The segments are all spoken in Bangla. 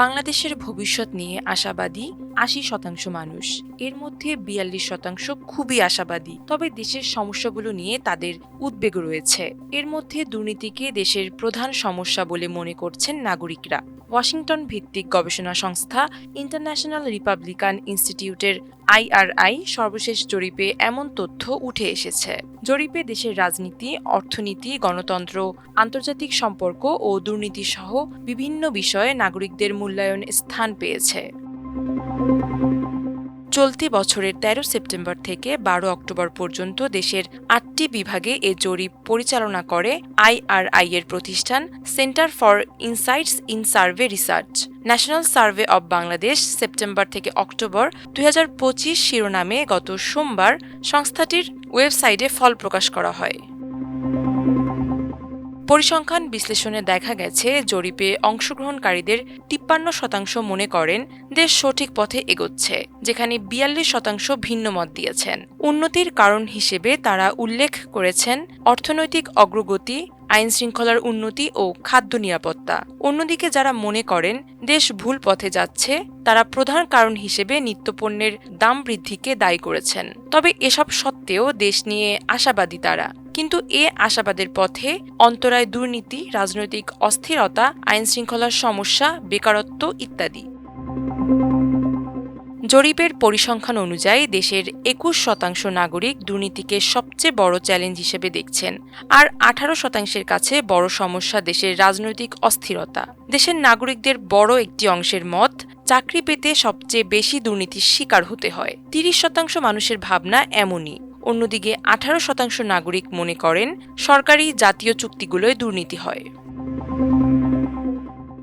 বাংলাদেশের ভবিষ্যৎ নিয়ে আশাবাদী আশি শতাংশ মানুষ। এর মধ্যে বিয়াল্লিশ শতাংশ খুবই আশাবাদী। তবে দেশের সমস্যাগুলো নিয়ে তাদের উদ্বেগ রয়েছে। এর মধ্যে দুর্নীতিকে দেশের প্রধান সমস্যা বলে মনে করছেন নাগরিকরা। ওয়াশিংটন ভিত্তিক গবেষণা সংস্থা ইন্টারন্যাশনাল রিপাবলিকান ইনস্টিটিউটের আইআরআই সর্বশেষ জরিপে এমন তথ্য উঠে এসেছে। জরিপে দেশের রাজনীতি, অর্থনীতি, গণতন্ত্র, আন্তর্জাতিক সম্পর্ক ও দুর্নীতি সহ বিভিন্ন বিষয়ে নাগরিকদের মূল্যায়ন স্থান পেয়েছে। চলতি বছরের ১৩ সেপ্টেম্বর থেকে বারো অক্টোবর পর্যন্ত দেশের আটটি বিভাগে এ জরিপ পরিচালনা করে আইআরআই এর প্রতিষ্ঠান center for insights in survey research. National survey of Bangladesh September থেকে অক্টোবর দুই হাজার পঁচিশ শিরোনামে গত সোমবার সংস্থাটির ওয়েবসাইটে ফল প্রকাশ করা হয়। পরিসংখ্যান বিশ্লেষণে দেখা গেছে, জরিপে অংশগ্রহণকারীদের তিপ্পান্ন শতাংশ মনে করেন দেশ সঠিক পথে এগোচ্ছে, যেখানে বিয়াল্লিশ শতাংশ ভিন্ন মত দিয়েছেন। উন্নতির কারণ হিসেবে তারা উল্লেখ করেছেন অর্থনৈতিক অগ্রগতি আইন শৃঙ্খলার উন্নতি ও খাদ্য নিরাপত্তা। অন্যদিকে যারা মনে করেন দেশ ভুল পথে যাচ্ছে, তারা প্রধান কারণ হিসেবে নিত্যপণ্যের দাম বৃদ্ধিকে দায়ী করেছেন। তবে এসব সত্ত্বেও দেশ নিয়ে আশাবাদী তারা। কিন্তু এ আশাবাদের পথে অন্তরায় দুর্নীতি, রাজনৈতিক অস্থিরতা আইন শৃঙ্খলার সমস্যা, বেকারত্ব ইত্যাদি। জরিপের পরিসংখ্যান অনুযায়ী দেশের একুশ শতাংশ নাগরিক দুর্নীতিকে সবচেয়ে বড় চ্যালেঞ্জ হিসেবে দেখছেন, আর আঠারো শতাংশের কাছে বড় সমস্যা দেশের রাজনৈতিক অস্থিরতা। দেশের নাগরিকদের বড় একটি অংশের মত, চাকরি পেতে সবচেয়ে বেশি দুর্নীতির শিকার হতে হয়। তিরিশ শতাংশ মানুষের ভাবনা এমনই। অন্যদিকে আঠারো শতাংশ নাগরিক মনে করেন সরকারি জাতীয় চুক্তিগুলোয় দুর্নীতি হয়।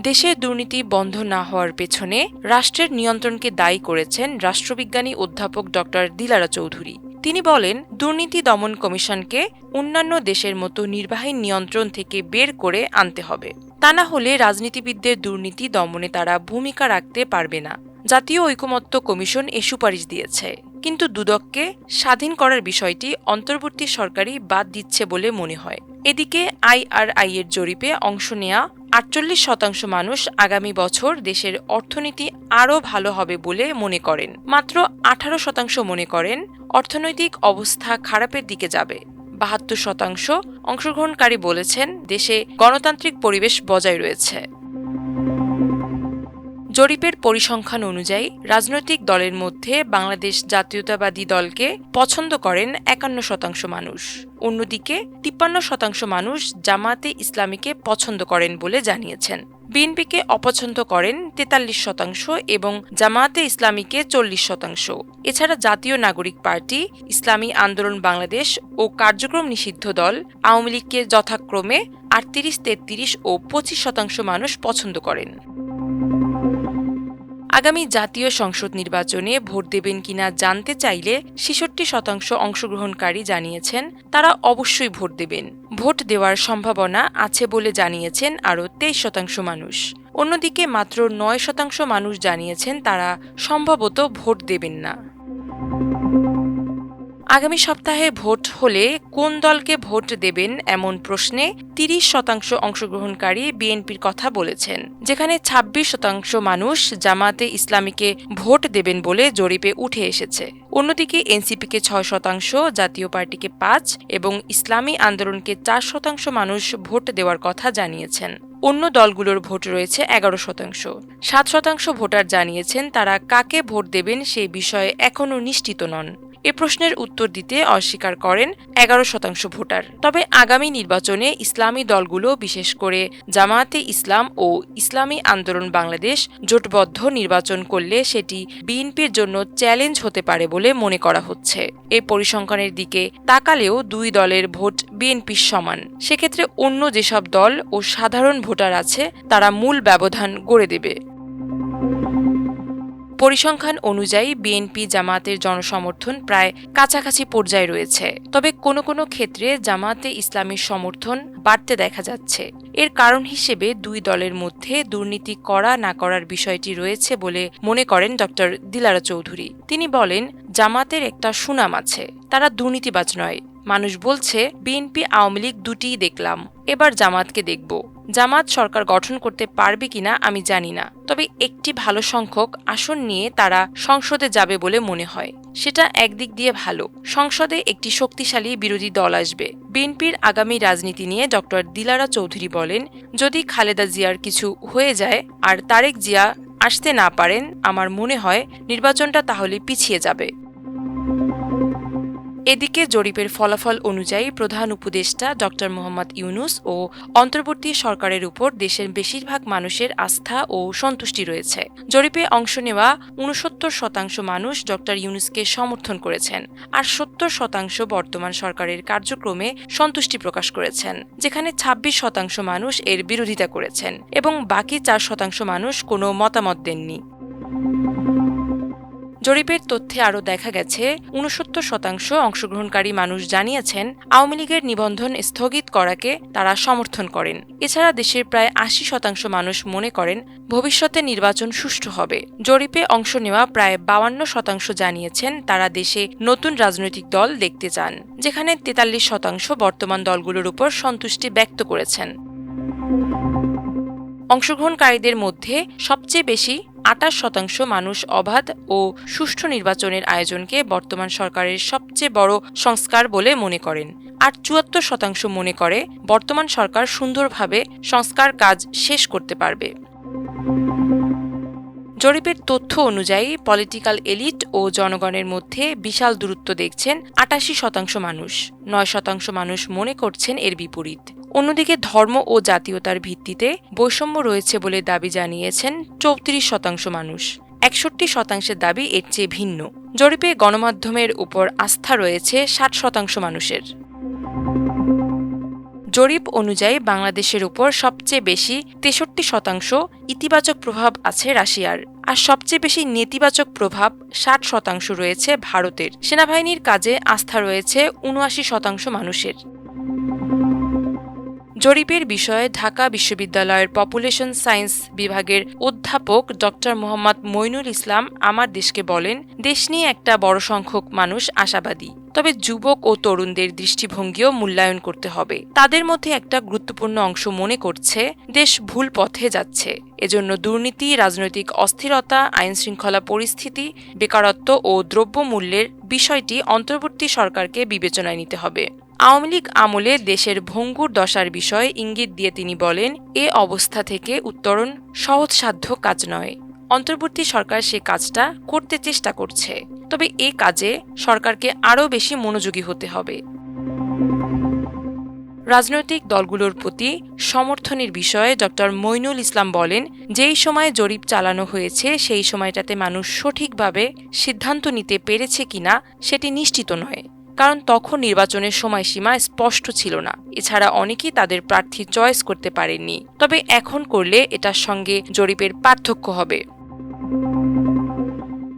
দেশে দুর্নীতি বন্ধ না হওয়ার পেছনে রাষ্ট্রের নিয়ন্ত্রণকে দায়ী করেছেন রাষ্ট্রবিজ্ঞানী অধ্যাপক ড দিলারা চৌধুরী। তিনি বলেন, দুর্নীতি দমন কমিশনকে অন্যান্য দেশের মতো নির্বাহী নিয়ন্ত্রণ থেকে বের করে আনতে হবে। তা না হলে রাজনীতিবিদদের দুর্নীতি দমনে তারা ভূমিকা রাখতে পারবে না। জাতীয় ঐকমত্য কমিশন এ সুপারিশ দিয়েছে। কিন্তু দুদককে স্বাধীন করার বিষয়টি অন্তর্বর্তী সরকারই বাদ দিচ্ছে বলে মনে হয়। এদিকে আইআরআই এর জরিপে অংশ নেয়া আটচল্লিশ শতাংশ মানুষ আগামী বছর দেশের অর্থনীতি আরও ভালো হবে বলে মনে করেন। মাত্র আঠারো শতাংশ মনে করেন অর্থনৈতিক অবস্থা খারাপের দিকে যাবে। বাহাত্তর শতাংশ অংশগ্রহণকারী বলেছেন দেশে গণতান্ত্রিক পরিবেশ বজায় রয়েছে। জরিপের পরিসংখ্যান অনুযায়ী, রাজনৈতিক দলের মধ্যে বাংলাদেশ জাতীয়তাবাদী দলকে পছন্দ করেন একান্ন শতাংশ মানুষ। অন্যদিকে, তিপ্পান্ন শতাংশ মানুষ জামাতে ইসলামীকে পছন্দ করেন বলে জানিয়েছেন। বিএনপিকে অপছন্দ করেন তেতাল্লিশ শতাংশ এবং জামায়াতে ইসলামীকে চল্লিশ শতাংশ। এছাড়া জাতীয় নাগরিক পার্টি, ইসলামী আন্দোলন বাংলাদেশ ও কার্যক্রম নিষিদ্ধ দল আওয়ামী লীগকে যথাক্রমে আটত্রিশ তেত্রিশ ও পঁচিশ শতাংশ মানুষ পছন্দ করেন। আগামী জাতীয় সংসদ নির্বাচনে ভোট দেবেন কিনা জানতে চাইলে ছেষট্টি শতাংশ অংশগ্রহণকারী জানিয়েছেন, তারা অবশ্যই ভোট দেবেন। ভোট দেওয়ার সম্ভাবনা আছে বলে জানিয়েছেন আরও তেইশ শতাংশ মানুষ। অন্যদিকে মাত্র নয় শতাংশ মানুষ জানিয়েছেন তারা সম্ভবত ভোট দেবেন না। আগামী সপ্তাহে ভোট হলে কোন দলকে ভোট দেবেন এমন প্রশ্নে তিরিশ শতাংশ অংশগ্রহণকারী বিএনপির কথা বলেছেন, যেখানে ২৬ শতাংশ মানুষ জামাতে ইসলামীকে ভোট দেবেন বলে জরিপে উঠে এসেছে। অন্যদিকে এনসিপিকে ছয় শতাংশ, জাতীয় পার্টিকে পাঁচ এবং ইসলামী আন্দোলনকে চার শতাংশ মানুষ ভোট দেওয়ার কথা জানিয়েছেন। অন্য দলগুলোর ভোট রয়েছে এগারো শতাংশ। সাত শতাংশ ভোটার জানিয়েছেন তারা কাকে ভোট দেবেন সেই বিষয়ে এখনও নিশ্চিত নন। এ প্রশ্নের উত্তর দিতে অস্বীকার করেন এগারো শতাংশ ভোটার। তবে আগামী নির্বাচনে ইসলামী দলগুলো, বিশেষ করে জামায়াতে ইসলাম ও ইসলামী আন্দোলন বাংলাদেশ, জোটবদ্ধ নির্বাচন করলে সেটি বিএনপির জন্য চ্যালেঞ্জ হতে পারে বলে মনে করা হচ্ছে। এ পরিসংখ্যানের দিকে তাকালেও দুই দলের ভোট বিএনপির সমান। সেক্ষেত্রে অন্য যেসব দল ও সাধারণ ভোটার আছে, তারা মূল ব্যবধান গড়ে দেবে। পরিসংখ্যান অনুযায়ী বিএনপি জামাতের জনসমর্থন প্রায় কাছাকাছি পর্যায়ে রয়েছে। তবে কোনো কোনো ক্ষেত্রে জামাতে ইসলামীর সমর্থন বাড়তে দেখা যাচ্ছে। এর কারণ হিসেবে দুই দলের মধ্যে দুর্নীতি করা না করার বিষয়টি রয়েছে বলে মনে করেন ড. দিলারা চৌধুরী। তিনি বলেন, জামাতের একটা সুনাম আছে, তারা দুর্নীতিবাজ নয়। মানুষ বলছে, বিএনপি আওয়ামী লীগ দুটিই দেখলাম। এবার জামাতকে দেখব। জামাত সরকার গঠন করতে পারবে কিনা আমি জানি না। তবে একটি ভালো সংখ্যক আসন নিয়ে তারা সংসদে যাবে বলে মনে হয়। সেটা একদিক দিয়ে ভালো। সংসদে একটি শক্তিশালী বিরোধী দল আসবে। বিএনপির আগামী রাজনীতি নিয়ে ডক্টর দিলারা চৌধুরী বলেন, যদি খালেদা জিয়ার কিছু হয়ে যায় আর তারেক জিয়া আসতে না পারেন, আমার মনে হয় নির্বাচনটা তাহলে পিছিয়ে যাবে। এদিকে জরিপের ফলাফল অনুযায়ী প্রধান উপদেষ্টা ড মোহাম্মদ ইউনুস ও অন্তর্বর্তী সরকারের উপর দেশের বেশিরভাগ মানুষের আস্থা ও সন্তুষ্টি রয়েছে। জরিপে অংশ নেওয়া উনসত্তর শতাংশ মানুষ ড ইউনুসকে সমর্থন করেছেন আর সত্তর শতাংশ বর্তমান সরকারের কার্যক্রমে সন্তুষ্টি প্রকাশ করেছেন, যেখানে ২৬ শতাংশ মানুষ এর বিরোধিতা করেছেন এবং বাকি চার শতাংশ মানুষ কোনো মতামত দেননি। জরিপের তথ্যে আরও দেখা গেছে উনসত্তর শতাংশ অংশগ্রহণকারী মানুষ জানিয়েছেন আওয়ামী লীগের নিবন্ধন স্থগিত করাকে তারা সমর্থন করেন। এছাড়া দেশের প্রায় আশি শতাংশ মানুষ মনে করেন ভবিষ্যতে নির্বাচন সুষ্ঠু হবে। জরিপে অংশ নেওয়া প্রায় বাউান্ন শতাংশ জানিয়েছেন তারা দেশে নতুন রাজনৈতিক দল দেখতে চান, যেখানে তেতাল্লিশ শতাংশ বর্তমান দলগুলোর উপর সন্তুষ্টি ব্যক্ত করেছেন। অংশগ্রহণকারীদের মধ্যে সবচেয়ে বেশি আটাশ শতাংশ মানুষ অবাধ ও সুষ্ঠু নির্বাচনের আয়োজনকে বর্তমান সরকারের সবচেয়ে বড় সংস্কার বলে মনে করেন। আর চুয়াত্তর শতাংশ মনে করে, বর্তমান সরকার সুন্দরভাবে সংস্কার কাজ শেষ করতে পারবে। জরিপের তথ্য অনুযায়ী পলিটিক্যাল এলিট ও জনগণের মধ্যে বিশাল দূরত্ব দেখছেন আটাশি শতাংশ মানুষ। নয় শতাংশ মানুষ মনে করছেন এর বিপরীত। অন্যদিকে ধর্ম ও জাতীয়তার ভিত্তিতে বৈষম্য রয়েছে বলে দাবি জানিয়েছেন চৌত্রিশ শতাংশ মানুষ। একষট্টি শতাংশের দাবি এর চেয়ে ভিন্ন। জরিপে গণমাধ্যমের উপর আস্থা রয়েছে ষাট শতাংশ মানুষের। জরিপ অনুযায়ী বাংলাদেশের উপর সবচেয়ে বেশি তেষট্টি শতাংশ ইতিবাচক প্রভাব আছে রাশিয়ার। আর সবচেয়ে বেশি নেতিবাচক প্রভাব ষাট শতাংশ রয়েছে ভারতের। সেনাবাহিনীর কাজে আস্থা রয়েছে উনআশি শতাংশ মানুষের। জরিপের বিষয়ে ঢাকা বিশ্ববিদ্যালয়ের পপুলেশন সায়েন্স বিভাগের অধ্যাপক ড মোহাম্মদ মইনুল ইসলাম আমার দেশকে বলেন, দেশ নিয়ে একটা বড় সংখ্যক মানুষ আশাবাদী। তবে যুবক ও তরুণদের দৃষ্টিভঙ্গিও মূল্যায়ন করতে হবে। তাদের মধ্যে একটা গুরুত্বপূর্ণ অংশ মনে করছে, দেশ ভুল পথে যাচ্ছে। এজন্য দুর্নীতি, রাজনৈতিক অস্থিরতা আইন শৃঙ্খলা পরিস্থিতি, বেকারত্ব ও দ্রব্যমূল্যের বিষয়টি অন্তর্বর্তী সরকারকে বিবেচনায় নিতে হবে। আওয়ামী লীগ আমলে দেশের ভঙ্গুর দশার বিষয়ে ইঙ্গিত দিয়ে তিনি বলেন, এ অবস্থা থেকে উত্তরণ সহজসাধ্য কাজ নয়। অন্তর্বর্তী সরকার সে কাজটা করতে চেষ্টা করছে। তবে এ কাজে সরকারকে আরও বেশি মনোযোগী হতে হবে। রাজনৈতিক দলগুলোর প্রতি সমর্থনের বিষয়ে ড মইনুল ইসলাম বলেন, যেই সময় জরিপ চালানো হয়েছে, সেই সময়টাতে মানুষ সঠিকভাবে সিদ্ধান্ত নিতে পেরেছে কিনা, সেটি নিশ্চিত নয়। কারণ তখন নির্বাচনের সময়সীমা স্পষ্ট ছিল না। এছাড়া অনেকেই তাদের প্রার্থী চয়েস করতে পারেননি। তবে এখন করলে এটার সঙ্গে জরিপের পার্থক্য হবে।